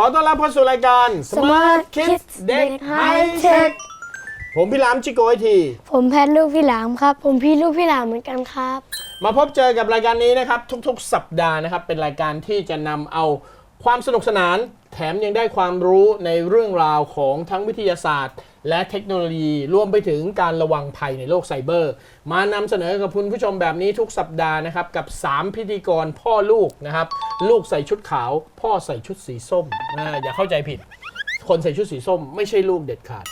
ขอต้อนรับเข้าสู่รายการ Smart Kids Kids เด็กเด็กไฮ High เทค Tech ผมพี่หลามจิโกไอที ผมแพทย์ลูกพี่หลามครับ ผมพี่ลูกพี่หลามเหมือนกันครับ มาพบเจอกับรายการนี้นะครับ ทุกๆ สัปดาห์นะครับ เป็นรายการที่จะนำเอาความสนุกสนาน แถมยังได้ความรู้ในเรื่องราวของทั้งวิทยาศาสตร์ และเทคโนโลยีรวมไปถึงการระวังภัยในโลกไซเบอร์ มานำเสนอกับคุณผู้ชมแบบนี้ทุกสัปดาห์นะครับ กับ 3 พิธีกรพ่อลูกนะครับ ลูกใส่ชุดขาว พ่อใส่ชุดสีส้มออย่าเข้าใจผิด คนใส่ชุดสีส้มไม่ใช่ลูกเด็ดขาด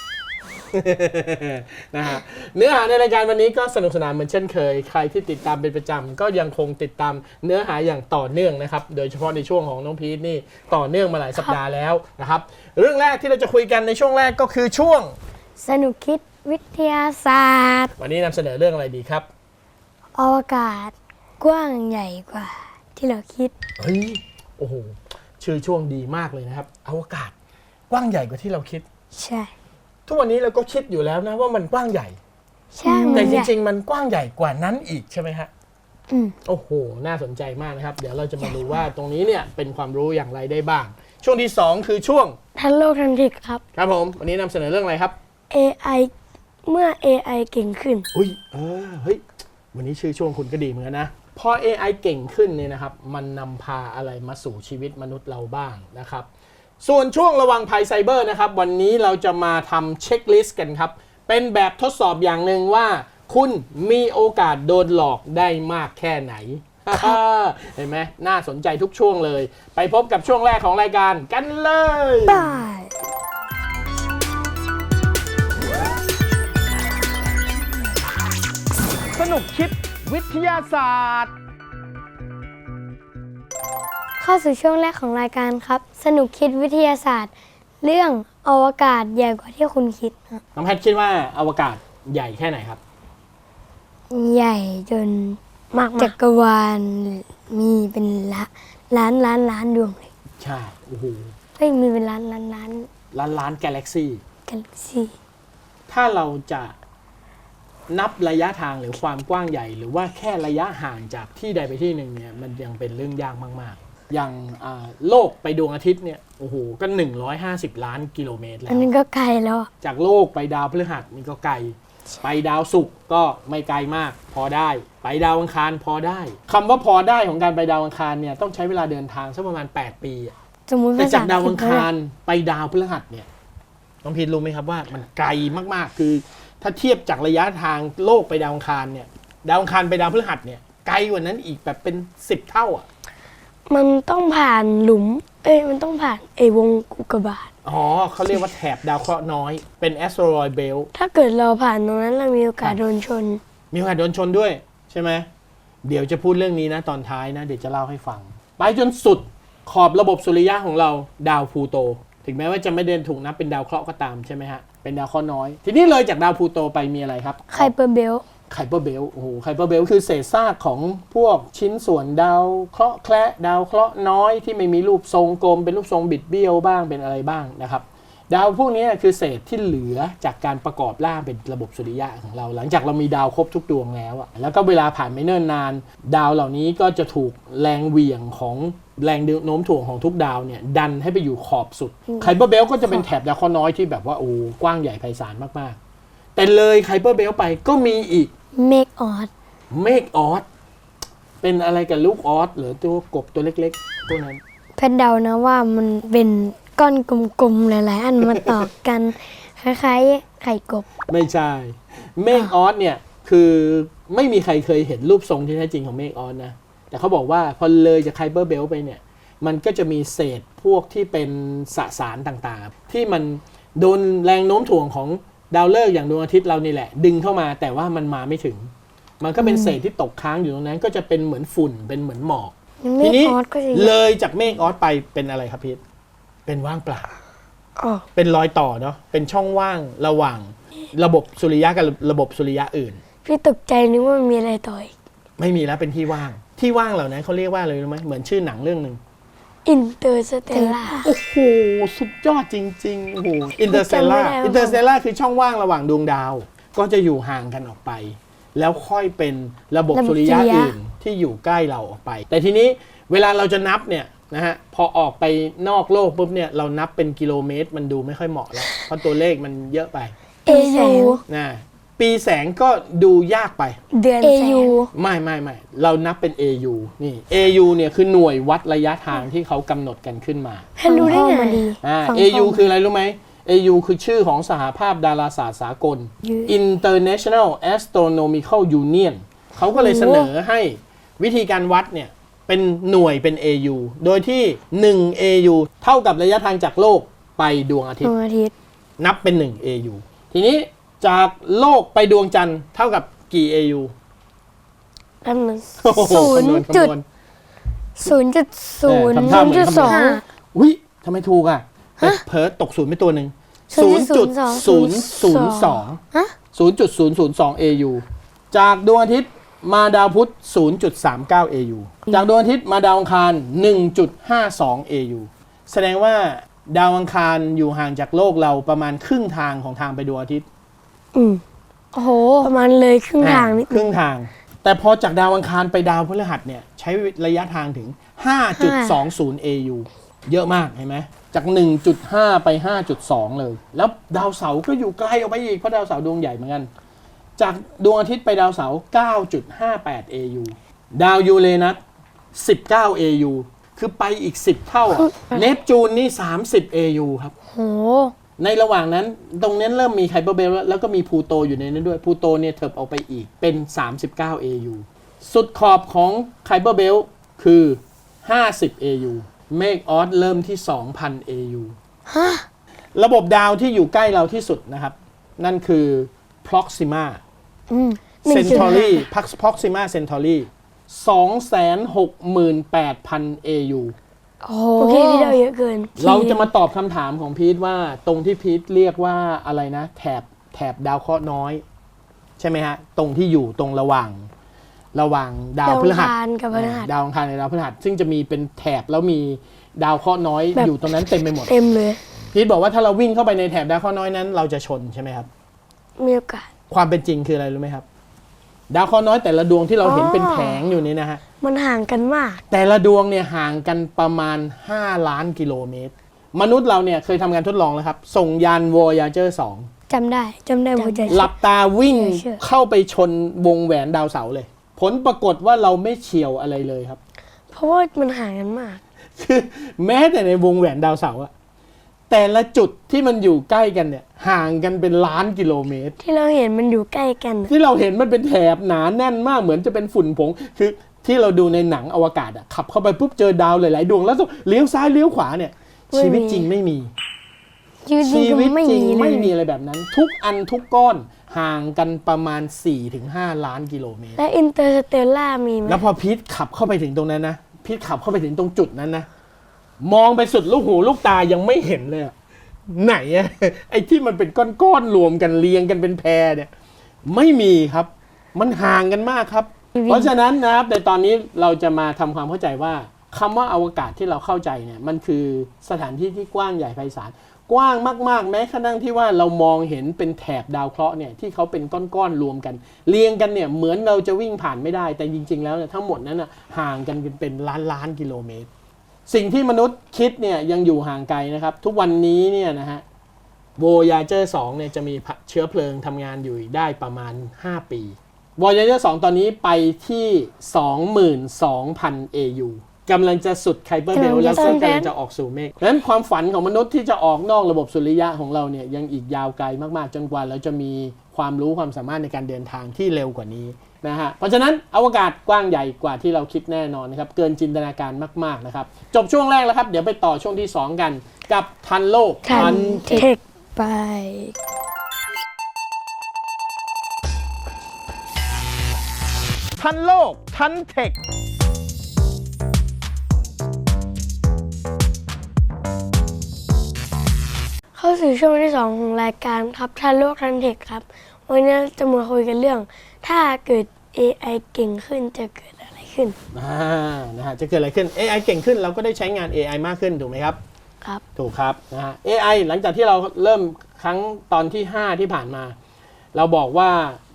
นะฮะเนื้อหาในรายการวันนี้ก็สนุกสนานเหมือนเช่นเคย ใครที่ติดตามเป็นประจำก็ยังคงติดตามเนื้อหาอย่างต่อเนื่องนะครับ โดยเฉพาะในช่วงของน้องพีทนี่ต่อเนื่องมาหลายสัปดาห์แล้วนะครับ เรื่องแรกที่เราจะคุยกันในช่วงแรกก็คือช่วง สนุกคิดวิทยาศาสตร์ วันนี้นำเสนอเรื่องอะไรดีครับ อวกาศกว้างใหญ่กว่า ที่เราคิด เฮ้ย โอ้โห ชื่อช่วงดีมากเลยนะครับ อวกาศกว้างใหญ่กว่าที่เราคิด ใช่ ทุกวันนี้เราก็คิดอยู่แล้วนะว่ามันกว้างใหญ่ ใช่แต่มันจใหญ่ริง ๆ มันกว้างใหญ่กว่านั้นอีกใช่ไหมฮะอืมโอ้โห น่าสนใจมากนะครับ เดี๋ยวเราจะมาดูว่าตรงนี้เนี่ยเป็นความรู้อย่างไรได้บ้าง ช่วงที่ 2 คือช่วงทันโลกทันทิกครับ ครับผมวันนี้นำเสนอเรื่องอะไรครับ AI เมื่อ AI เก่งขึ้น อุ้ยเออเฮ้ยวันนี้ชื่อช่วงคุณก็ดีเหมือนกันนะพอ AI เก่งขึ้นเนี่ยนะครับ มันนำพาอะไรมาสู่ชีวิตมนุษย์เราบ้างนะครับ ส่วนช่วงระวังภัยไซเบอร์นะครับ วันนี้เราจะมาทำเช็คลิสต์กันครับ เป็นแบบทดสอบอย่างหนึ่งว่า คุณมีโอกาสโดนหลอกได้มากแค่ไหน เห็นไหมน่าสนใจทุกช่วงเลย ไปพบกับช่วงแรกของรายการกันเลยได้สนุกคิดวิทยาศาสตร์ เข้าสู่ช่วงแรกของรายการครับ สนุกคิดวิทยาศาสตร์ เรื่องอวกาศใหญ่กว่าที่คุณคิดครับน้องแพทย์คิดว่าอวกาศใหญ่แค่ไหนครับ ใหญ่จนจักรวาลมีเป็นละล้านล้านล้านดวงเลยใช่โอ้โหเฮ้ยมีเป็นล้านล้านล้านล้านล้านกาแล็กซี่กาแล็กซี่ถ้าเราจะนับระยะทางหรือความกว้างใหญ่ หรือว่าแค่ระยะห่างจากที่ใดไปที่หนึ่งเนี่ยมันยังเป็นเรื่องยากมาก ๆ อย่างอ่าโลกไปดวงอาทิตย์เนี่ยโอ้โหก็ 150 ล้านกิโลเมตรแล้อันวนั้นก็ไกลแล้วอะจากโลกไปดาวพฤหัสนี่ก็ไกล ไปดาวศุกร์ก็ไม่ไกลมาก พอได้ ไปดาวอังคารพอได้คำว่าพอได้ของการไปดาวอังคารเนี่ยต้องใช้เวลาเดินทางสักประมาณ 8 ปีอะสมมุติแต่ภาจาษากดาวอังอังกฤษคารไปดาวพฤหัสเนี่ยน้องพีทรู้ไหมครับว่ามันไกลมากๆ คือ ถ้าเทียบจากระยะทางโลกไปดาวอังคารเนี่ยดาวอังคารไปดาวพฤหัสเนี่ยไกลกว่านั้นอีกแบบเป็น 10 เท่าอะ มันต้องผ่านหลุม เอ้ยมันต้องผ่านไอวงอุกกาบาตอ๋อเขาเรียกว่าแถบดาวเคราะห์น้อยเป็น asteroid belt ถ้าเกิดเราผ่านตรงนั้นเรามีโอกาสครับโดนชน มีโอกาสโดนชนด้วยใช่ไหมเดี๋ยวจะพูดเรื่องนี้นะตอนท้ายนะ เดี๋ยวจะเล่าให้ฟัง ไปจนสุดขอบระบบสุริยะของเราดาวพลูโต ถึงแม้ว่าจะไม่เดินถูกนับเป็นดาวเคราะห์ก็ตามใช่ไหมฮะเป็นดาวเคราะห์น้อย ทีนี้เลยจากดาวพลูโตไปมีอะไรครับไคเปอร์เบล ไคเปอร์เบลต์โอ้โหไคเปอร์เบลต์คือเศษซากของพวกชิ้นส่วนดาวเคราะห์แคระดาวเคราะห์น้อยที่ไม่มีรูปทรงกลม เป็นรูปทรงบิดเบี้ยวบ้างเป็นอะไรบ้างนะครับ ดาวพวกนี้คือเศษที่เหลือจากการประกอบร่างเป็นระบบสุริยะของเรา หลังจากเรามีดาวครบทุกดวงแล้วอะแล้วก็เวลาผ่านไม่เนิ่นนาน ดาวเหล่านี้ก็จะถูกแรงเหวี่ยงของแรงโน้มถ่วงของทุกดาวเนี่ยดันให้ไปอยู่ขอบสุดไคเปอร์เบลต์ก็จะเป็นแถบดาวเคราะห์น้อยที่แบบว่าโอ้กว้างใหญ่ไพศาลมากๆแต่เลยไคเปอร์เบลต์ไปก็มีอีก เมกออสเมฆออสเป็นอะไรกับลูกออสหรือตัวกบตัวเล็กๆตัวนั้น แพทย์เดานะว่ามันเป็นก้อนกลมๆหลายๆ อันมาต่อกัน คล้ายๆ ไข่กบ ไม่ใช่ เมฆออสเนี่ยคือไม่มีใครเคยเห็นรูปทรงที่แท้จริงของเมฆออสนะ แต่เขาบอกว่าพอเลยจากไคเปอร์เบลต์ไปเนี่ย มันก็จะมีเศษพวกที่เป็นสสารต่างๆ ที่มันโดนแรงโน้มถ่วงของ ดาวฤกษ์อย่างดวงอาทิตย์เรานี่แหละ ดึงเข้ามาแต่ว่ามันมาไม่ถึง มันก็เป็นเศษที่ตกค้างอยู่ตรงนั้นก็จะเป็นเหมือนฝุ่นเป็นเหมือนหมอกเมทีฆนี้ออสก็จะเลยจากเมฆออสไปเป็นอะไรครับพีทเป็นว่างเปล่า อ๋อเป็นรอยต่อเนาะเป็นช่องว่างระหว่างระบบสุริยะกับระบบสุริยะอื่น พี่ตกใจนึกว่ามีอะไรต่ออีกไม่มีแล้วเป็นที่ว่าง ที่ว่างเหล่านั้นเขาเรียกว่าอะไรรู้ไหมเหมือนชื่อหนังเรื่องหนึ่ง อินเตอร์สเตลล่า โอ้โห สุดยอดจริง ๆ โอ้โหอินเตอร์เ l ลจำไม่ล่าได้ว่า อินเตอร์เ l ลล่าคือช่องว่างระหว่างดวงดาว ก็จะอยู่ห่างกันออกไป แล้วค่อยเป็นระบบสุริยะ อื่นที่อยู่ใกล้เราออกไป แต่ทีนี้เวลาเราจะนับเนี่ยนะฮะพอออกไปนอกโลกปุ๊บเนี่ยเรานับเป็นกิโลเมตร มันดูไม่ค่อยเหมาะแล้วเพราะตัวเลขมันเยอะไป เอยู นะ ปีแสงก็ดูยากไป เดือนเอแสยูงไม่ไม่ไม่เรานับเป็น AU นี่ AU เนี่ยคือหน่วยวัดระยะทางที่เขากำหนดกันขึ้นมาให้รู้ได้ไงฟังพ่อมาดีอ่า ฟัง AU พ่อคืออะไรรู้ไหม AU คือชื่อของสหภาพดาราศาสตร์สากล International Astronomical Union เขาก็เลยเสนอให้วิธีการวัดเนี่ย เป็นหน่วยเป็น AU โดยที่ 1 AU เท่ากับระยะทางจากโลกไปดวงอาทิดตวย์งอาทิตย์ นับเป็น 1 AU ทีนี้ จากโลกไปดวงจันทร์เท่ากับกี่ AU แป๊บนึงโอ้โหศูนย์คำวณจุดคำนวณศูนย์จุดศูนย์เออทำท่าเหมือนจุดสองคำนวณอุ้ยทำไมถูกอะแต่เพิร์ตตกศูนย์ไปตัวหนึ่งศูศูนนย์ย์จุจุดดศูศูนนย์ย์สศูองนย์สองฮะ ศูนย์จุดศูนย์ศูนย์สอง AU จากดวงอาทิตย์มาดาวพุธ0.39 AU จากดวงอาทิตย์มาดาวอังคาร 1.52 AU แสดงว่าดาวอังคารอยู่ห่างจากโลกเราประมาณครึ่งทางของทางไปดวงอาทิตย์ อืมโอ้โห ประมาณเลยครึ่งทางนิดครึ่งทาง แต่พอจากดาวอังคารไปดาวพฤหัสเนี่ย ใช้ระยะทางถึง 5.20 AU เยอะมากเห็นไหมจาก 1.5 ไป 5.2 เลย แล้วดาวเสาร์ก็อยู่ไกลออกไปอีก เพราะดาวเสาร์ดวงใหญ่เหมือนกัน จากดวงอาทิตย์ไปดาวเสาร์9.58 AU ดาวยูเรนัส19 AU คือไปอีก 10 เท่าอะเนปจูนนี่ 30 AU ครับ โห ในระหว่างนั้นตรงนั้นเริ่มมีไคเปอร์เบลแล้วแล้วก็มีพลูโตอยู่ในนั้นด้วยพลูโตเนี่ยเถิบออกไปอีกเป็น 39 AU สุดขอบของไคเปอร์เบลคือ 50 AU เมฆออสเริ่มที่ 2,000 AU ระบบดาวที่อยู่ใกล้เราที่สุดนะครับ นั่นคือ Proxima อืมหนึ่งจุดห้า Centauri Proxima Centauri 268,000 AU โอเคพี่เดาเยอะเกินเราจะมาตอบคำถามของพีทว่าตรงที่พีทเรียกว่าอะไรนะ แถบแถบดาวเคราะห์น้อย ใช่ไหมฮะ ตรงที่อยู่ตรงระหว่าง ระหว่างดาวดาวพฤหัสอังคารกับพฤหัส ดาวอังคารกับดาวพฤหัสซึ่งจะมีเป็นแถบแล้วมีดาวเคราะห์น้อยแบบ อยู่ตรงนั้นเต็มไปหมดเต็มเลย พีทบอกว่าถ้าเราวิ่งเข้าไปในแถบดาวเคราะห์น้อยนั้น เราจะชนใช่ไหมครับ มีโอกาสความเป็นจริงคืออะไรรู้ไหมครับ ดาวเคราะห์น้อยแต่ละดวงที่เราเห็นเป็นแผงอยู่นี้นะฮะ มันห่างกันมาก แต่ละดวงเนี่ยห่างกันประมาณ 5 ล้านกิโลเมตร มนุษย์เราเนี่ยเคยทำการทดลองแล้วครับ ส่งยาน Voyager 2 จำได้จำได้หัวใจหลับตาวิ่งเชื่อ เข้าไปชนวงแหวนดาวเสาร์เลย ผลปรากฏว่าเราไม่เฉียวอะไรเลยครับ เพราะว่ามันห่างกันมาก คือแม้แต่ในวงแหวนดาวเสาร์อะ แต่ละจุดที่มันอยู่ใกล้กันเนี่ย ห่างกันเป็นล้านกิโลเมตร ที่เราเห็นมันอยู่ใกล้กัน ที่เราเห็นมันเป็นแถบหนาแน่นมากเหมือนจะเป็นฝุ่นผง คือที่เราดูในหนังอวกาศอะขับเข้าไปปุ๊บเจอดาวหลายๆดวงแล้วต้องเลี้ยวซ้ายเลี้ยวขวาเนี่ย ไม่มี ชีวิตจริงไม่มีชีวิตจริชีงวิตไม่จริงมีเลไม่ยมีอะไรแบบนั้น ทุกอันทุกก้อนห่างกันประมาณ 4-5 ล้านกิโลเมตร และอินเตอร์สเตลล่ามีไหมแล้วพอพีทขับเข้าไปถึงตรงนั้นนะพีทขับเข้าไปถึงตรงจุดนั้นนะ มองไปสุดลูกหูลูกตายังไม่เห็นเลยอะไหนอะไอ้ที่มันเป็นก้อนๆรวมกันเรียงกันเป็นแพรเนี่ย ไม่มีครับ มันห่างกันมากครับ เพราะฉะนั้นนะครับในตอนนี้เราจะมาทำความเข้าใจว่าคำว่าอวกาศที่เราเข้าใจเนี่ยมันคือสถานที่ที่กว้างใหญ่ไพศาลกว้างมากๆ แม้กระทั่งที่ว่าเรามองเห็นเป็นแถบดาวเคราะห์เนี่ยที่เขาเป็นก้อนๆรวมกัน เรียงกันเนี่ยเหมือนเราจะวิ่งผ่านไม่ได้แต่จริง ๆ แล้วเนี่ยทั้งหมดนั้นน่ะห่างกันเป็นล้านล้านๆกิโลเมตร สิ่งที่มนุษย์คิดเนี่ยยังอยู่ห่างไกลนะครับ ทุกวันนี้เนี่ยนะฮะโวลเยอร์สองเนี่ยจะมีเชื้อเพลิงทำงานอยู่ได้ประมาณ 5 ปีโวลเยอร์สองตอนนี้ไปที่ 22,000 AU กำลังจะสุดไคเบอร์เบลแล้วก็กำลังจะออกสู่เมฆดังนั้นความฝันของมนุษย์ที่จะออกนอกระบบสุริยะของเราเนี่ยยังอีกยาวไกลมากๆ จนกว่าเราจะมีความรู้ความสามารถในการเดินทางที่เร็วกว่านี้นะฮะ เพราะฉะนั้นอวกาศกว้างใหญ่กว่าที่เราคิดแน่นอนนะครับ เกินจินตนาการมากๆนะครับ จบช่วงแรกแล้วครับ เดี๋ยวไปต่อช่วงที่ 2 กัน กับทันโลกทันเทคไปทันโลกทันเทค เข้าสู่ช่วงที่สองของรายการครับทันโลกทันเทคครับ วันนี้จะมาคุยกันเรื่อง ถ้าเกิด AI เก่งขึ้นจะเกิดอะไรขึ้นอ่านะฮะจะเกิดอะไรขึ้น AI เก่งขึ้นเราก็ได้ใช้งาน AI มากขึ้นถูกไหมครับ ครับ ถูกครับนะฮะ AI หลังจากที่เราเริ่มครั้งตอนที่ 5 ที่ผ่านมา เราบอกว่า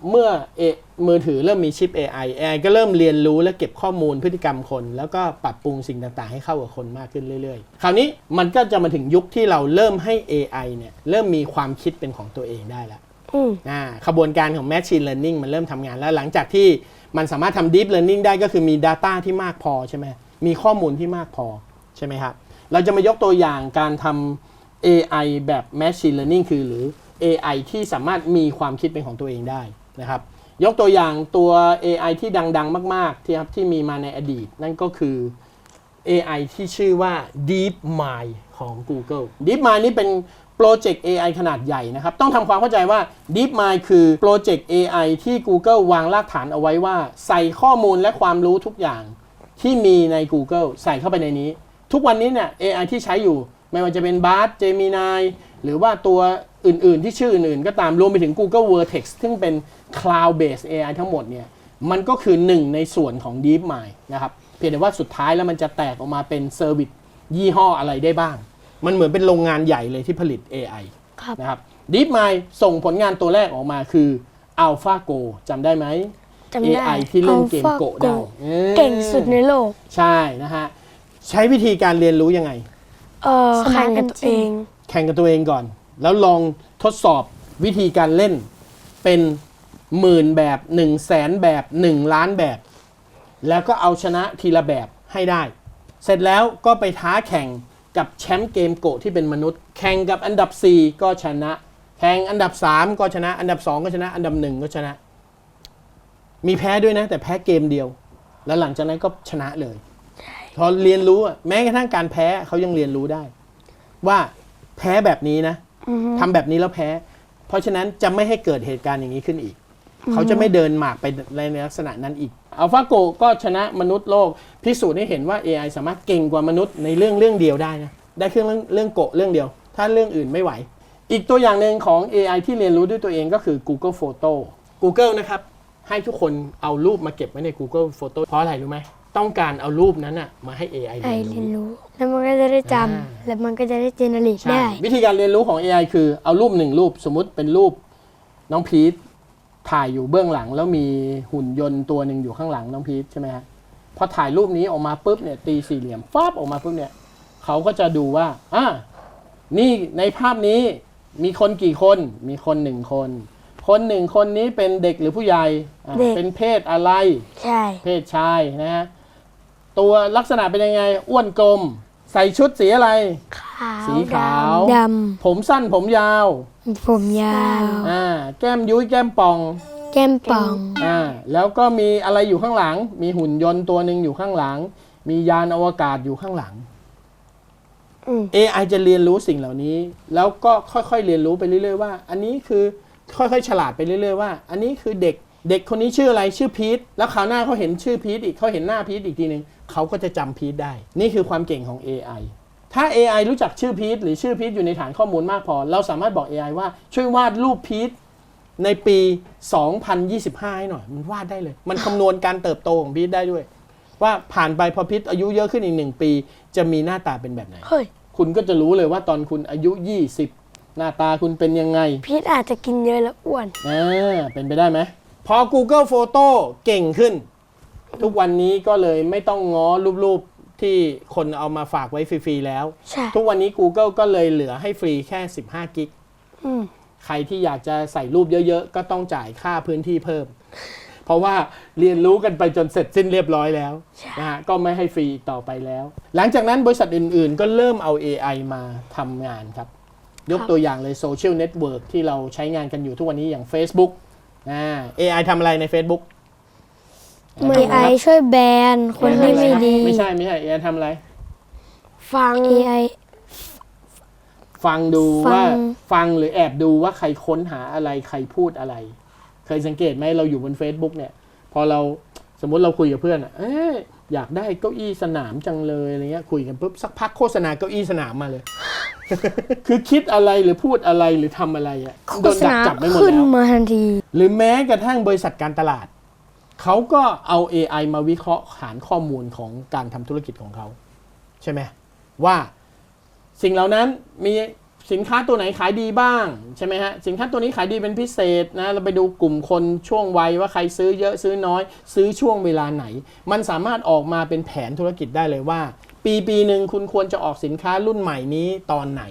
เมื่อเอมือถือเริ่มมีชิป AI AI ก็เริ่มเรียนรู้และเก็บข้อมูลพฤติกรรมคน แล้วก็ปรับปรุงสิ่งต่างๆ ให้เข้ากับคนมากขึ้นเรื่อยๆ คราวนี้มันก็จะมาถึงยุคที่เราเริ่มให้ AI เนี่ยเริ่มมีความคิดเป็นของตัวเองได้แล้วอืมอ่าขบวนการของ Machine Learning มันเริ่มทำงานแล้วหลังจากที่มันสามารถทำ Deep Learning ได้ก็คือมี Data ที่มากพอใช่ไหมมีข้อมูลที่มากพอใช่ไหมครับเราจะมายกตัวอย่างการทำ AI แบบ Machine Learning คือหรือ AI ที่สามารถมีความคิดเป็นของตัวเองได้นะครับยกตัวอย่างตัว AI ที่ดังๆ มากๆที่ครับที่มีมาในอดีต นั่นก็คือ AI ที่ชื่อว่า DeepMind ของ Google DeepMind นี่เป็นโปรเจกต์ AI ขนาดใหญ่นะครับ ต้องทำความเข้าใจว่า DeepMind คือโปรเจกต์ AI ที่ Google วางรากฐานเอาไว้ว่า ใส่ข้อมูลและความรู้ทุกอย่างที่มีใน Google ใส่เข้าไปในนี้ ทุกวันนี้เนี่ย AI ที่ใช้อยู่ไม่ว่าจะเป็น Bard Gemini หรือว่าตัวอื่นๆที่ชื่ออื่นๆก็ตามรวมไปถึง Google Vertex ซึ่งเป็น Cloud based AI ทั้งหมดเนี่ยมันก็คือหนึ่งในส่วนของ DeepMind นะครับเพียงแต่ว่าสุดท้ายแล้วมันจะแตกออกมาเป็นเซอร์วิสยี่ห้ออะไรได้บ้าง มันเหมือนเป็นโรงงานใหญ่เลยที่ผลิต AI ครับนะครับ DeepMind ส่งผลงานตัวแรกออกมาคือ AlphaGo จำได้ไหม จำได้ AI ที่เล่นเกมโกะได้ AlphaGo ออเก่งสุดในโลก ใช่นะฮะ ใช้วิธีการเรียนรู้ยังไง เออสมาแข่ร์งทกับตัวเอง แข่งกับตัวเองก่อน แล้วลองทดสอบวิธีการเล่นเป็นหมื่นแบบ1นึ่งแสนแบบ1 ล้านแบบ แล้วก็เอาชนะทีละแบบให้ได้ เสร็จแล้วก็ไปท้าแข่งกับแชมป์เกมโกะที่เป็นมนุษย์ แข่งกับอันดับ 4 ก็ชนะ แข่งอันดับ 3 ก็ชนะ อันดับ 2 ก็ชนะ อันดับ 1 ก็ชนะ มีแพ้ด้วยนะ แต่แพ้เกมเดียว แล้วหลังจากนั้นก็ชนะเลยพอเรียนรู้อะแม้กระทั่งการแพ้เขายังเรียนรู้ได้ ว่า แพ้แบบนี้นะทำแบบนี้แล้วแพ้ เพราะฉะนั้นจะไม่ให้เกิดเหตุการณ์อย่างนี้ขึ้นอีก เขาจะไม่เดินหมากไปในลักษณะนั้นอีกอัลฟาโกก็ชนะมนุษย์โลก พิสูจน์ให้เห็นว่า AI สามารถเก่งกว่ามนุษย์ในเรื่องเรื่องเดียวได้นะได้เครื่องเรื่องเรื่องโกะเรื่องเดียว ถ้าเรื่องอื่นไม่ไหว อีกตัวอย่างหนึ่งของ AI ที่เรียนรู้ด้วยตัวเองก็คือ Google Photo Google นะครับให้ทุกคนเอารูปมาเก็บไว้ใน Google Photo เพราะอะไรรู้ไหม ต้องการเอารูปนั้นอะมาให้ AI ไอเรียนเรียนรู้รู้ แล้วมันก็จะได้จอ่าำแล้วมันก็จะได้เจเนเรตใช่ได้วิธีการเรียนรู้ของ AI คือเอารูปหนึ่งรูปสมมุติเป็นรูปน้องพีทถ่ายอยู่เบื้องหลัง แล้วมีหุ่นยนต์ตัวหนึ่งอยู่ข้างหลังน้องพีทใช่ไหมฮะพอถ่ายรูปนี้ออกมาปุ๊บเนี่ยตีสี่เหลี่ยมฟาบออกมาปุ๊บเนี่ยเขาก็จะดูว่าอ่านี่ในภาพนี้มีคนกี่คนมีคนหนึ่งคน คนหนึ่งคนนี้เป็นเด็กหรือผู้ใหญ่อะเด็กเป็นเพศอะไร ใช่ เพศชายนะฮะ ตัวลักษณะเป็นยังไง อ้วนกลม ใส่ชุดสีอะไร ขาวสีขาว ดผมสั้นผมยาวำผมยาว อ่าแก้มยุ้ยแก้มป่องแก้มป่อง อ่าแล้วก็มีอะไรอยู่ข้างหลัง มีหุ่นยนต์ตัวหนึ่งอยู่ข้างหลัง มียานอวกาศอยู่ข้างหลัง อืม AI จะเรียนรู้สิ่งเหล่านี้ แล้วก็ค่อยๆเรียนรู้ไปเรื่อยๆว่า อันนี้คือค่อยๆ ฉลาดไปเรื่อยๆว่า อันนี้คือเด็กเด็กคนนี้ชื่ออะไรชื่อพีทแล้วคราวหน้าเขาเห็นชื่อพีทอีกเขาเห็นหน้าพีทอีกทีหนึ่ง เขาก็จะจำพีทได้ นี่คือความเก่งของ AI ถ้า AI รู้จักชื่อพีทหรือชื่อพีทอยู่ในฐานข้อมูลมากพอ เราสามารถบอก AI ว่าช่วยวาดรูปพีทในปี 2025 ให้หน่อย มันวาดได้เลย มันคำนวณการเติบโตของพีทได้ด้วย ว่าผ่านไปพอพีทอายุเยอะขึ้นอีกหนึ่งปี จะมีหน้าตาเป็นแบบไหน เฮ้ย คุณก็จะรู้เลยว่าตอนคุณอายุ 20 หน้าตาคุณเป็นยังไงพีทอาจจะกินเยอะแล้วอ้วน อ่าเป็นไปได้ไหมพอ Google Photo เก่งขึ้น ทุกวันนี้ก็เลยไม่ต้องง้อรูปๆที่คนเอามาฝากไว้ฟรี ๆ แล้ว ใช่ ทุกวันนี้ Google ก็เลยเหลือให้ฟรีแค่ 15 กิก อืม ใครที่อยากจะใส่รูปเยอะๆ ก็ต้องจ่ายค่าพื้นที่เพิ่ม เพราะว่าเรียนรู้กันไปจนเสร็จสิ้นเรียบร้อยแล้วนะฮะก็ไม่ให้ฟรีอีกต่อไปแล้ว หลังจากนั้นบริษัทอื่นๆ ก็เริ่มเอา AI มาทำงานครับ ยกตัวอย่างเลยโซเชียลเน็ตเวิร์กที่เราใช้งานกันอยู่ทุกวันนี้อย่าง Facebook อ่า AI ทำอะไรใน Facebook เมื่อไอช่วยแบนคนที่ไม่ดี ไม่ใช่ไม่ใช่ AI ทำอะไร ฟัง AI ฟังดูฟังว่าฟังหรือแอบดูว่าใครค้นหาอะไรใครพูดอะไร เคยสังเกตไหมเราอยู่บน Facebook เนี่ย พอเราสมมุติเราคุยกับเพื่อนอะเอ๊ะอยากได้เก้าอี้สนามจังเลยอะไรเงี้ยคุยกันปุ๊บสักพักโฆษณาเก้าอี้สนามมาเลย คือคิดอะไรหรือพูดอะไรหรือทำอะไรอะโฆโดนษดักณาจับไม่หมดขึ้นแล้วมาทันที หรือแม้กระทั่งบริษัทการตลาด เขาก็เอา AI มาวิเคราะห์หารข้อมูลของการทำธุรกิจของเขา ใช่ไหมว่าสิ่งเหล่านั้นมีสินค้าตัวไหนขายดีบ้างใช่ไหมฮะสินค้าตัวนี้ขายดีเป็นพิเศษนะเราไปดูกลุ่มคนช่วงวัยว่าใครซื้อเยอะซื้อน้อย ซื้อช่วงเวลาไหน มันสามารถออกมาเป็นแผนธุรกิจได้เลยว่า ปีปีหนึ่งคุณควรจะออกสินค้ารุ่นใหม่นี้ตอนไหน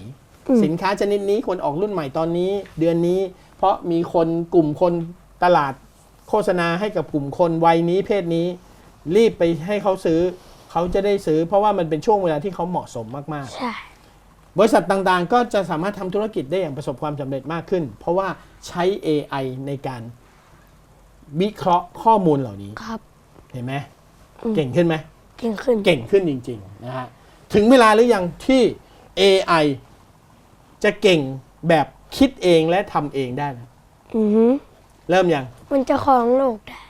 อืมสินค้าชนิดนี้ควรออกรุ่นใหม่ตอนนี้ เดือนนี้ เพราะมีคนกลุ่มคนตลาด โฆษณาให้กับกลุ่มคนวัยนี้เพศนี้ รีบไปให้เขาซื้อ เขาจะได้ซื้อ เพราะว่ามันเป็นช่วงเวลาที่เขาเหมาะสมมากใช่ๆบริษัทต่างๆ ก็จะสามารถทำธุรกิจได้อย่างประสบความสำเร็จมากขึ้น เพราะว่าใช้ AI ในการวิเคราะห์ข้อมูลเหล่านี้ ครับ เห็นไหมอืม เก่งขึ้นไหม เก่งขึ้น เก่งขึ้นจริง ๆ นะฮะ ถึงเวลาหรือยังที่ AI จะเก่งแบบคิดเองและทำเองได้นะอือหือเริ่มยัง มันจะครองโลกได้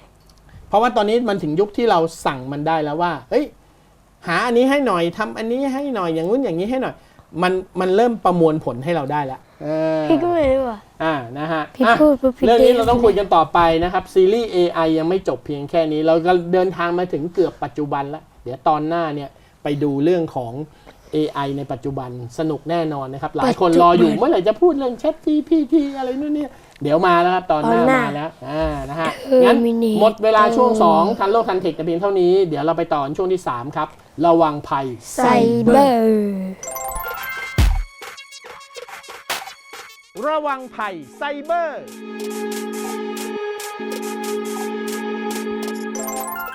เพราะว่าตอนนี้มันถึงยุคที่เราสั่งมันได้แล้วว่า เฮ้ย หาอันนี้ให้หน่อยทำอันนี้ให้หน่อยอย่างนู้นอย่างนี้ให้หน่อย มันมันเริ่มประมวลผลให้เราได้แล้วเออพี่ก็ไม่รู้ว่าอ่านะฮะพี่อะพูดปุ๊บพี่เรื่องนี้เด้งเราต้องคุยกันต่อไปนะครับ ซีรีส์ AI ยังไม่จบเพียงแค่นี้ เราก็เดินทางมาถึงเกือบปัจจุบันแล้ว เดี๋ยวตอนหน้าเนี่ยไปดูเรื่องของ AI ในปัจจุบันสนุกแน่นอนนะครับ หลายคนรออยู่เมื่อไหร่จะพูดเรื่อง Chat GPT อะไรนู่นเนี่ย เดี๋ยวมาแล้วครับ ตอนหน้าตอนหน้ามาแล้วอ่านะฮะเอองั้นมินิหมดเวลาช่วงเออ2ทันโลกทันเทคแต่เพียงเท่านี้ เดี๋ยวเราไปต่อช่วงที่ 3 ครับ ระวังภัยไซเบอร์ ระวังภัยไซเบอร์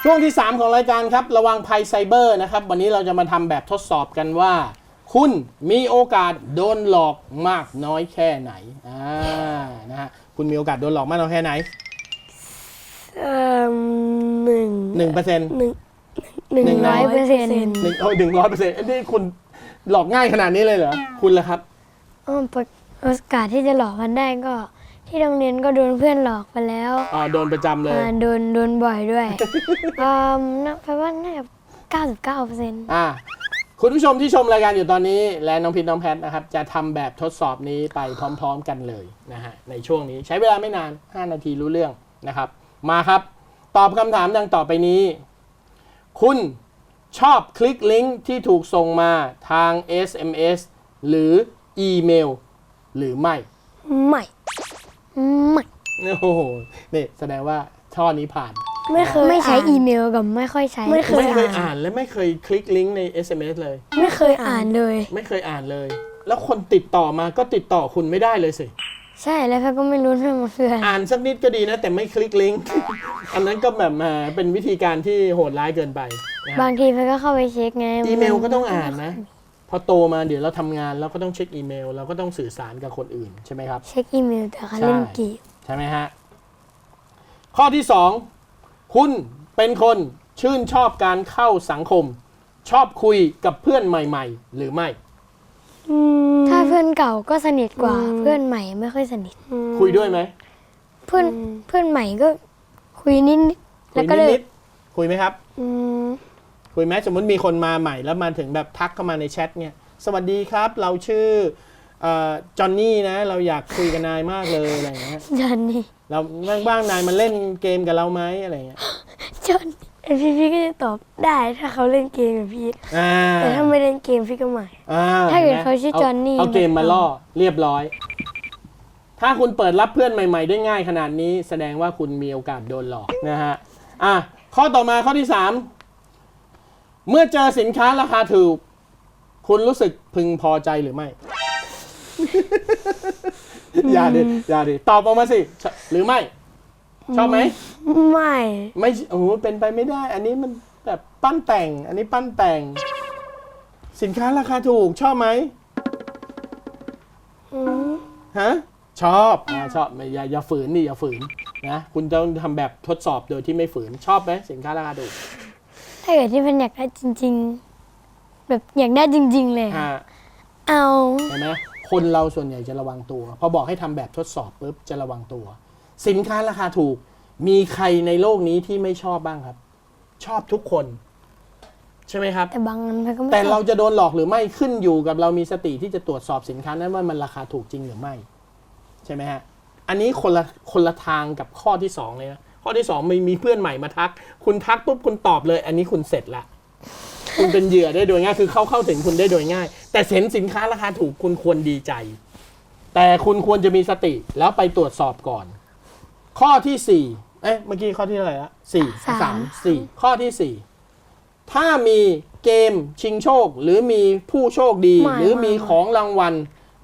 ช่วงที่ 3 ของรายการครับ ระวังภัยไซเบอร์นะครับ วันนี้เราจะมาทำแบบทดสอบกันว่า คุณมีโอกาสโดนหลอกมากน้อยแค่ไหนอ่านะฮะคุณมีโอกาสโดนหลอกมากน้อยแค่ไหนเอ่อหนึ่งหนึ่งเปอร์เซ็นต์หนึ่งหนึ่งหนึ่งร้อยเปอร์เซ็นต์หนึ่งโอ้หนึ่งร้อยเปอร์เซ็นต์นี่คุณหลอกง่ายขนาดนี้เลยเหรอ คุณล่ะครับอ๋อโอกาสที่จะหลอกกันได้ก็ ที่โรงเรียนก็โดนเพื่อนหลอกไปแล้วอ่าโดนประจำเลยอ่าโดนโดนบ่อยด้วยอ่านับไปว่าน่าจะเก้าสิบเก้าเปอร์เซ็นต์อ่า คุณผู้ชมที่ชมรายการอยู่ตอนนี้ และน้องพินน้องแพทนะครับ จะทำแบบทดสอบนี้ไปพร้อม ๆ กันเลยนะฮะในช่วงนี้ใช้เวลาไม่นาน 5 นาทีรู้เรื่องนะครับ มาครับ ตอบคำถามดังต่อไปนี้ คุณชอบคลิกลิงก์ที่ถูกส่งมาทาง SMS หรืออีเมล หรือไม่ ไม่ ไม่ โอ้โหนี่แสดงว่าช่อนี้ผ่าน ไม่เคยไม่ใช้อีเมลกับไม่ค่อยใช้ไม่เคยไม่เคยอ่านอ่าน และไม่เคยคลิกลิงก์ใน SMS เลย ไม่เคยอ่านเลย ไม่เคยอ่านเลย แล้วคนติดต่อมาก็ติดต่อคุณไม่ได้เลยสิ ใช่แล้วแพทก็ไม่รู้เรื่องมันคืออะไรอ่านสักนิดก็ดีนะ แต่ไม่คลิกลิงก์ อันนั้นก็แบบมาเป็นวิธีการที่โหดร้ายเกินไปนะบางทีแพทก็เข้าไปเช็คไงอีเมลก็ต้องอ่านนะ พอโตมาเดี๋ยวเราทำงานเราก็ต้องเช็คอีเมล เราก็ต้องสื่อสารกับคนอื่นใช่ไหมครับ เช็คอีเมลแต่เขาเล่นเกมใช่ไหมฮะข้อที่สอง คุณเป็นคนชื่นชอบการเข้าสังคม ชอบคุยกับเพื่อนใหม่ ๆ หรือไม่ ถ้าเพื่อนเก่าก็สนิทกว่า เพื่อนใหม่ไม่ค่อยสนิท คุยด้วยไหมเพื่อนเพื่อนใหม่ก็คุยนิดนิดคุแล้วยก็เลยนิดๆคุยไหมครับ อืมคุยไหมสมมติมีคนมาใหม่แล้วมาถึงแบบทักเข้ามาในแชทเนี่ย สวัสดีครับ เราชื่อ จอห์นนี่นะ เราอยากคุยกับนายมากเลยอะไรอย่างเงี้ยจอนนี่เราบ้างๆนายมาเล่นเกมกับเราไหมอะไรอย่างเงี้ยจอนนี่พี่พี่ก็จะตอบได้ถ้าเขาเล่นเกมกับพี่อ่าแต่ถ้าไม่เล่นเกมพี่ก็ไม่อ่ถ้าเกิดห็นไหมเขาชื่อจอห์นนี่เาเกมมาล่อเรียบร้อย ถ้าคุณเปิดรับเพื่อนใหม่ ๆ ได้ง่ายขนาดนี้ แสดงว่าคุณมีโอกาสโดนหลอกนะฮะอะข้อต่อมาข้อที่สามเมื่อเจอสินค้าราคาถูก คุณรู้สึกพึงพอใจหรือไม่ อย่าดิอย่าดิตอบออกมาสิชหรือไม่ ชอบไหม ไม่ ไม่โอ้โหเป็นไปไม่ได้ อันนี้มันแบบปั้นแต่ง อันนี้ปั้นแต่ง สินค้าราคาถูก ชอบไหมอืมฮะชอบอ่าชอบไม่อย่าอย่าฝืนดิอย่าฝืนนะคุณต้องทำแบบทดสอบโดยที่ไม่ฝืนชอบไหมสินค้าราคาถูกถ้าเกิดที่มันอยากได้จริง ๆ แบบอยากได้จริง ๆ เลย อ่าเอา เห็นไหม คนเราส่วนใหญ่จะระวังตัว พอบอกให้ทำแบบทดสอบปุ๊บจะระวังตัว สินค้าราคาถูก มีใครในโลกนี้ที่ไม่ชอบบ้างครับ ชอบทุกคน ใช่ไหมครับ แต่บางอันมันก็ไม่แต่เราชอบจะโดนหลอกหรือไม่ขึ้นอยู่กับเรามีสติที่จะตรวจสอบสินค้านั้นว่ามันราคาถูกจริงหรือไม่ ใช่ไหมฮะอันนี้คนละคนละทางกับข้อที่สองเลยนะข้อที่สองมีมีเพื่อนใหม่มาทัก คุณทักปุ๊บคุณตอบเลย อันนี้คุณเสร็จละ คุณเป็นเหยื่อได้โดยง่าย คือเข้าเข้าถึงคุณได้โดยง่าย แต่เห็นสินค้าราคาถูกคุณควรดีใจ แต่คุณควรจะมีสติแล้วไปตรวจสอบก่อน ข้อที่สี่เอ๊ะเมื่อกี้ข้อที่เท่าไหร่ละสี่สามสี่ข้อที่สี่ถ้ามีเกมชิงโชค หรือมีผู้โชคดี หรือมีของรางวัล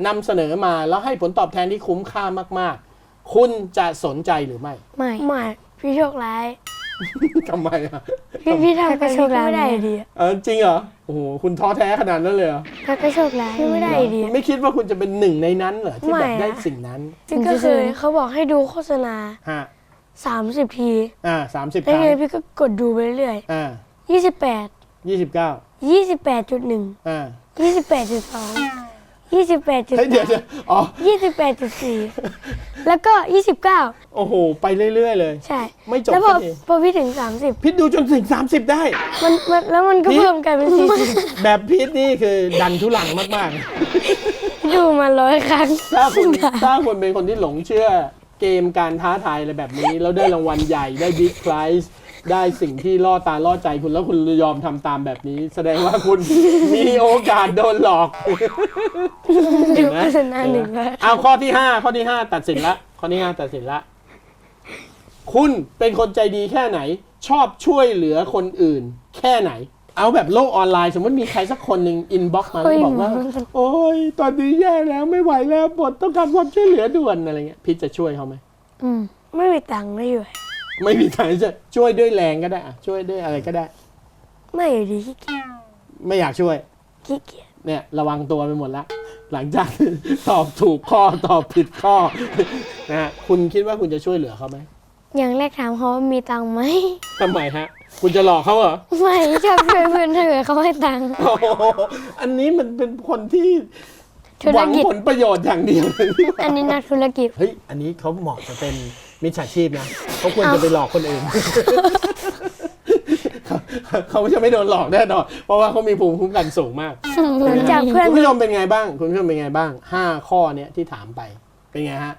นำเสนอมาแล้วให้ผลตอบแทนที่คุ้มค่ามาก ๆ คุณจะสนใจหรือไม่ ไม่ ไม่ พี่โชคร้าย ทำไมอะพี่พี่ทำไปก็โชพี่คก็ร้ายไม่ได้เนี่ยดีอะเออจริงเหรอโอ้โหคุณท้อแท้ขนาดนั้นเลยเหรอถ้าก็โชคร้ายพี่ไม่ได้ดีคุณไม่คิดว่าคุณจะเป็นหนึ่งในนั้นเหรอที่แบบไม่อะได้สิ่งนั้นจริงก็คือเขาบอกให้ดูโฆษณาฮะ30ทีอ่าสามสิบคแล้วรั้งไงพี่ก็กดดูไปเรื่อยอ่าๆ28ยี่สิบเก้า28.1อ่า 28.2เฮ้ยเดี๋ยว28.3เดี๋ยวอ๋อ28.4แล้วก็29โอ้โห ไปเรื่อย ๆ เลย ใช่ไม่จบแล้วพอสักที พอพี่ถึงพิษดูจนถึงสามสิบได้30มันมันแล้วมันก็พี่ เพิ่มกลายเป็น40แบบพิษนี่คือดันทุลังมาก ดูมาร้อยครั้งๆ ถ้าคุณถ้าคุณเป็นคนที่หลงเชื่อเกมการท้าทายอะไรแบบนี้ แล้วได้รางวัลใหญ่ได้บิ๊กไพรส์ ได้สิ่งที่ล่อตาล่อใจคุณแล้วคุณยอมทำตามแบบนี้ แสดงว่าคุณ มีโอกาสโดนหลอกเห็นไหมโฆษณาหนึ่งร้อยเอาข้อที่ห้าข้อที่ห้าตัดสินละข้อที่ห้าตัดสินละ คุณเป็นคนใจดีแค่ไหน ชอบช่วยเหลือคนอื่น แค่ไหน เอาแบบโลกออนไลน์ สมมติมีใครสักคนหนึ่งอินบ็อกมาแล้วบอกว่า โอ้ยตอนนี้แย่แล้วไม่ไหวแล้วบทต้องการความช่วยเหลือด่วนอะไรเงี้ยพี่จะช่วยเขาไหมอืม ไม่มีตังค์ไม่อยู่ ไม่มีทางจะช่วยด้วยแรงก็ได้อะช่วยด้วยอะไรก็ได้ ไม่อยู่ดีขี้เกียจไม่อยากช่วย ขี้เกียจเนี่ยระวังตัวไปหมดแล้วหลังจาก ตอบถูกข้อตอบผิดข้อนะฮะคุณคิดว่าคุณจะช่วยเหลือเขาไหมอย่างแรกถามเขาว่ามีตังค์ไหม ทำไมฮะ คุณจะหลอกเขาเหรอ ไม่ชอบช่วยเพื่อนถ้าเกิดเขาให้ตังค์ โอ้โหอันนี้มันเป็นคนที่ธุหรวังกิจ ผลประโยชน์อย่างเดียวเลยนี่หว่าอันนี้นักธุรกิจ เฮ้ยอันนี้เขาเหมาะจะเป็น มิจฉาชีพนะเขาควรจะไปหลอกคนอื่นเขาเขาจะไม่โดนหลอกแน่นอนเพราะว่าเขามีภูมิคุ้มกันสูงมากหลังจากเพื่อนคุณผู้ชมเป็นไงบ้าง คุณผู้ชมเป็นไงบ้างห้าข้อเนี้ยที่ถามไปเป็นไงฮะ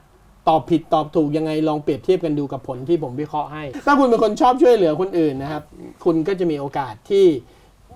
ตอบผิดตอบถูกยังไงลองเปรียบเทียบกันดูกับผลที่ผมวิเคราะห์ให้ ถ้าคุณเป็นคนชอบช่วยเหลือคนอื่นนะครับ คุณก็จะมีโอกาสที่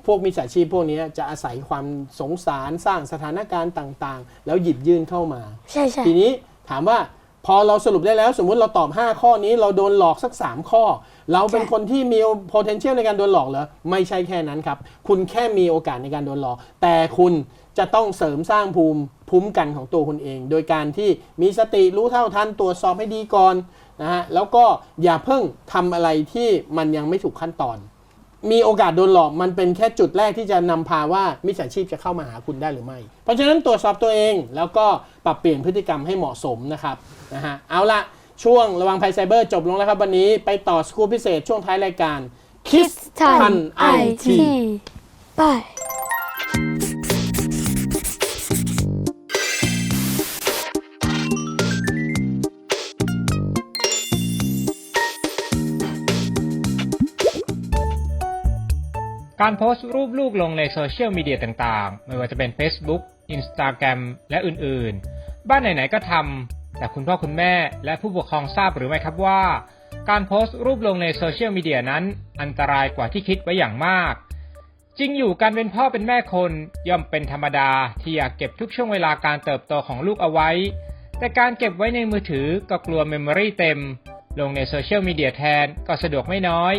พวกมิจฉาชีพพวกนี้จะอาศัยความสงสารสร้างสถานการณ์ต่าง ๆ แล้วหยิบยื่นเข้ามา ใช่ใช่ทีนี้ถามว่า พอเราสรุปได้แล้วสมมุติเราตอบ 5 ข้อนี้เราโดนหลอกสัก 3 ข้อ เราเป็นคนที่มี potential ในการโดนหลอกเหรอไม่ใช่แค่นั้นครับ คุณแค่มีโอกาสในการโดนหลอก แต่คุณจะต้องเสริมสร้างภูมิภูมิกันของตัวคุณเอง โดยการที่มีสติรู้เท่าทันตรวจสอบให้ดีก่อนนะฮะแล้วก็อย่าเพิ่งทำอะไรที่มันยังไม่ถูกขั้นตอน มีโอกาสโดนหลอกมันเป็นแค่จุดแรกที่จะนำพาว่ามิจฉาชีพจะเข้ามาหาคุณได้หรือไม่ เพราะฉะนั้นตรวจสอบตัวเองแล้วก็ปรับเปลี่ยนพฤติกรรมให้เหมาะสมนะครับนะฮะเอาละช่วงระวังภัยไซเบอร์จบลงแล้วครับวันนี้ไปต่อสกู๊ปพิเศษช่วงท้ายรายการคิสทันไอทีไป การโพสต์รูปลูกลงในโซเชียลมีเดียต่างๆ ไม่ว่าจะเป็น Facebook Instagram และอื่นๆ บ้านไหนๆก็ทำ แต่คุณพ่อคุณแม่และผู้ปกครองทราบหรือไม่ครับว่า การโพสต์รูปลงในโซเชียลมีเดียนั้น อันตรายกว่าที่คิดไว้อย่างมาก จริงอยู่การเป็นพ่อเป็นแม่คนย่อมเป็นธรรมดาที่อยากเก็บทุกช่วงเวลาการเติบโตของลูกเอาไว้ แต่การเก็บไว้ในมือถือก็กลัวเมมโมรีเต็ม ลงในโซเชียลมีเดียแทนก็สะดวกไม่น้อย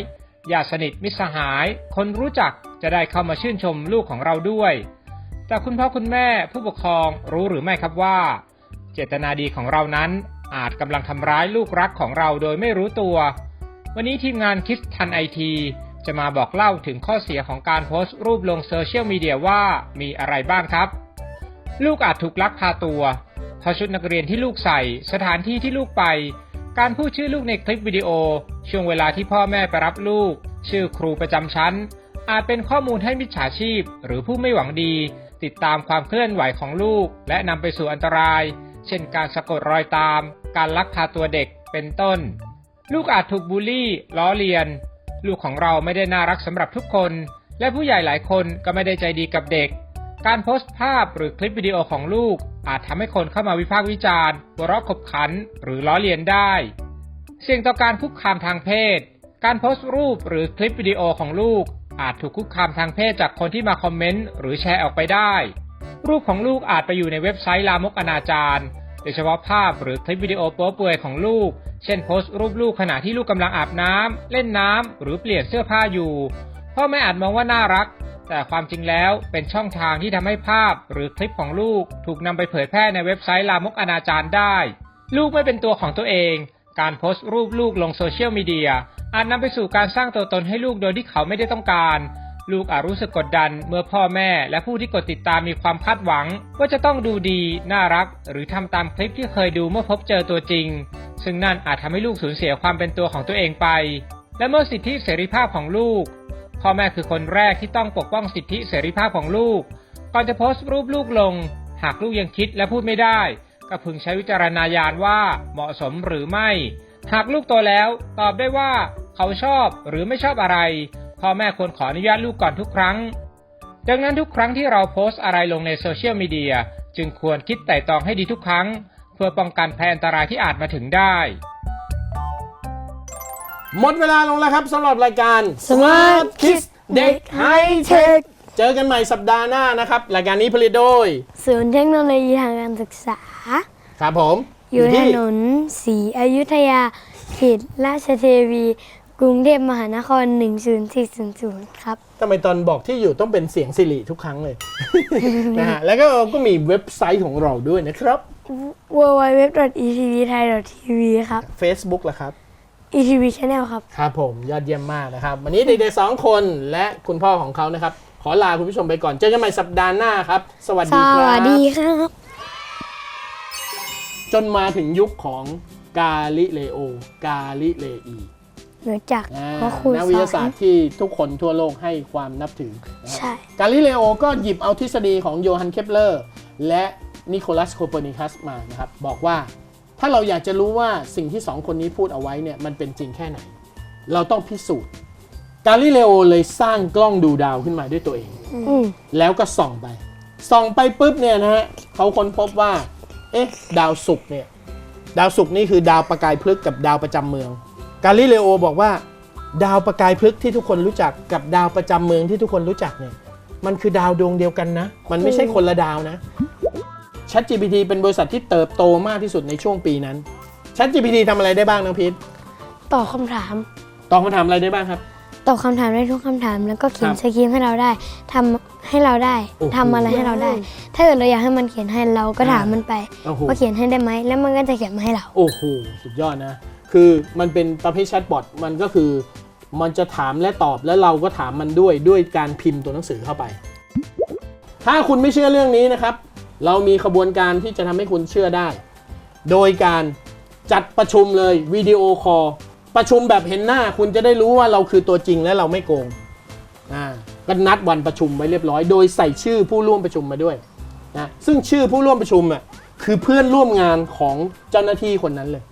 ญาติสนิทมิตรสหาย คนรู้จักจะได้เข้ามาชื่นชมลูกของเราด้วย แต่คุณพ่อคุณแม่ผู้ปกครองรู้หรือไม่ครับว่า เจตนาดีของเรานั้นอาจกำลังทำร้ายลูกรักของเราโดยไม่รู้ตัว วันนี้ทีมงานคิดทันไอทีจะมาบอกเล่าถึงข้อเสียของการโพสต์รูปลงโซเชียลมีเดียว่ามีอะไรบ้างครับ ลูกอาจถูกลักพาตัวเพราะชุดนักเรียนที่ลูกใส่ สถานที่ที่ลูกไป การพูดชื่อลูกในคลิปวิดีโอ ช่วงเวลาที่พ่อแม่ไปรับลูก ชื่อครูประจำชั้น อาจเป็นข้อมูลให้มิจฉาชีพ หรือผู้ไม่หวังดี ติดตามความเคลื่อนไหวของลูก และนำไปสู่อันตราย เช่นการสะกดรอยตาม การลักพาตัวเด็กเป็นต้น ลูกอาจถูกบูลลี่ ล้อเลียน ลูกของเราไม่ได้น่ารักสำหรับทุกคน และผู้ใหญ่หลายคนก็ไม่ได้ใจดีกับเด็ก การโพสต์ภาพหรือคลิปวิดีโอของลูกอาจทำให้คนเข้ามาวิพากษ์วิจารณ์วเราะขบขัน หรือล้อเลียนได้ เสี่ยงต่อการคุกคามทางเพศ การโพสต์รูปหรือคลิปวิดีโอของลูก อาจถูกคุกคามทางเพศจากคนที่มาคอมเมนต์หรือแชร์ออกไปได้ รูปของลูกอาจไปอยู่ในเว็บไซต์ลามกอนาจารโดยเฉพาะภาพหรือคลิปวิดีโอโป๊เปลือยของลูก เช่นโพสต์รูปลูกขณะที่ลูกกำลังอาบน้ำเล่นน้ำหรือเปลี่ยนเสื้อผ้าอยู่พ่อแม่อาจมองว่าน่ารัก แต่ความจริงแล้วเป็นช่องทางที่ทำให้ภาพหรือคลิปของลูก ถูกนำไปเผยแพร่ในเว็บไซต์ลามกอนาจารได้ ลูกไม่เป็นตัวของตัวเอง การโพสต์รูปลูกลงโซเชียลมีเดียอาจนำไปสู่การสร้างตัวตนให้ลูกโดยที่เขาไม่ได้ต้องการ ลูกอาจรู้สึกกดดันเมื่อพ่อแม่และผู้ที่กดติดตามมีความคาดหวัง ว่าจะต้องดูดี น่ารัก หรือทำตามคลิปที่เคยดูเมื่อพบเจอตัวจริง ซึ่งนั่นอาจทำให้ลูกสูญเสียความเป็นตัวของตัวเองไป และเมื่อสิทธิเสรีภาพของลูก พ่อแม่คือคนแรกที่ต้องปกป้องสิทธิเสรีภาพของลูก ก่อนจะโพสต์รูปลูกลง หากลูกยังคิดและพูดไม่ได้ ก็พึงใช้วิจารณญาณว่าเหมาะสมหรือไม่ หากลูกโตแล้วตอบได้ว่าเขาชอบหรือไม่ชอบอะไรพ่อแม่ควรขออนุญาตลูกก่อนทุกครั้ง ดังนั้นทุกครั้งที่เราโพสต์อะไรลงในโซเชียลมีเดียจึงควรคิดไต่ตรองให้ดีทุกครั้ง เพื่อป้องกันภัยอันตรายที่อาจมาถึงได้ หมดเวลาลงแล้วครับสำหรับรายการ Smart Kids เด็กไฮเทค เจอกันใหม่สัปดาห์หน้านะครับรายการนี้ผลิตโดย ศูนย์เทคโนโลยีทางการศึกษา ครับผม อยู่ถที่นนศรีอยุธยาเขตราชเทวี กรุงเทพมหานคร 10400 ครับ ทำไมตอนบอกที่อยู่ต้องเป็นเสียงสิริทุกครั้งเลย นะฮะ แล้วก็ก็มีเว็บไซต์ของเราด้วยนะครับ www.etvthai.tv ครับ Facebook ละครับ ETV Channel ครับ ครับผมยอดเยี่ยมมากนะครับ วันนี้เด็กๆสองคนและคุณพ่อของเขานะครับข อลาคุณผู้ชมไปก่อน เจอกันใหม่สัปดาห์หน้าครับ สวัสสดีครับ วัสดีครับ จนมาถึงยุคของกาลิเลโอกาลิเลอีหนูจักอ่าเพราะครูนักสวิทอยาศาสตนร์ที่ทุกคนทั่วโลกให้ความนับถือนะครับ ใช่ กาลิเลโอก็หยิบเอาทฤษฎีของโยฮันเคปเลอร์ และนิโคลัสโคเปอร์นิคัสมานะครับ บอกว่าถ้าเราอยากจะรู้ว่าสิ่งที่สองคนนี้พูดเอาไว้เนี่ยมันเป็นจริงแค่ไหน เราต้องพิสูจน์ กาลิเลโอเลยสร้างกล้องดูดาวขึ้นมาด้วยตัวเองอืมแล้วก็ส่องไป ส่องไปปุ๊บเนี่ยนะฮะเขาค้นพบว่า เอ๊ะ ดาวศุกร์เนี่ย ดาวศุกร์นี่คือดาวประกายพฤกษ์กับดาวประจำเมือง กาลิเลโอบอกว่า ดาวประกายพฤกษ์ที่ทุกคนรู้จักกับดาวประจำเมืองที่ทุกคนรู้จักเนี่ย มันคือดาวดวงเดียวกันนะ มันไม่ใช่คนละดาวนะ ChatGPT เป็นบริษัทที่เติบโตมากที่สุดในช่วงปีนั้น ChatGPT ทำอะไรได้บ้างน้องพีทตอบคำถาม ตอบคำถามอะไรได้บ้างครับ ตอบคำถามได้ทุกคำถาม แล้วก็เขียนครับสคริปต์ให้เราได้ทำให้เราได้โอ้โหทำอะไรให้เราได้ ถ้าเกิดเราอยากให้มันเขียนให้เราก็ถามมันไปโอ้โห ว่าเขียนให้ได้ไหมแล้วมันก็จะเขียนมาให้เรา โอ้โห สุดยอดนะ คือมันเป็นประเภทแชทบอท มันก็คือ มันจะถามและตอบ แล้วเราก็ถามมันด้วย ด้วยการพิมพ์ตัวหนังสือเข้าไป ถ้าคุณไม่เชื่อเรื่องนี้นะครับ เรามีขบวนการที่จะทำให้คุณเชื่อได้ โดยการจัดประชุมเลยวิดีโอคอล ประชุมแบบเห็นหน้าคุณจะได้รู้ว่าเราคือตัวจริงและเราไม่โกงอ่าก็นัดวันประชุมไว้เรียบร้อย โดยใส่ชื่อผู้ร่วมประชุมมาด้วยนะซึ่งชื่อผู้ร่วมประชุมอะคือเพื่อนร่วมงานของเจ้าหน้าที่คนนั้นเลย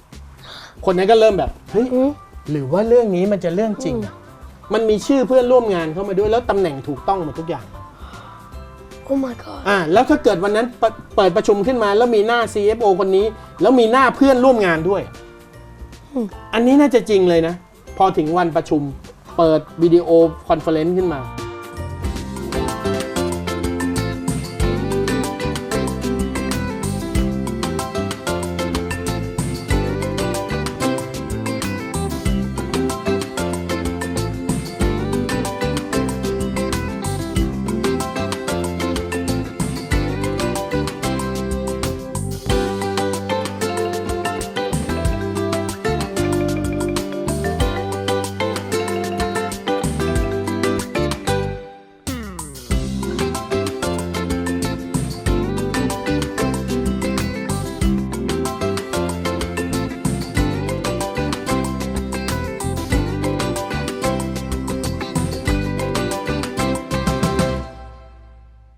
คนนั้นก็เริ่มแบบเฮ้ยอืมหรือว่าเรื่องนี้มันจะเรื่องจริงอะมันมีชื่อเพื่อนร่วมงานเข้ามาด้วยแล้วตำแหน่งถูกต้องหมดทุกอย่างโอ้ my god อ่าแล้วถ้าเกิดวันนั้นเปเปิดประชุมขึ้นมาแล้วมีหน้า CFO คนนี้ แล้วมีหน้าเพื่อนร่วมงานด้วย อันนี้น่าจะจริงเลยนะ พอถึงวันประชุมเปิดวิดีโอคอนเฟอเรนซ์ขึ้นมา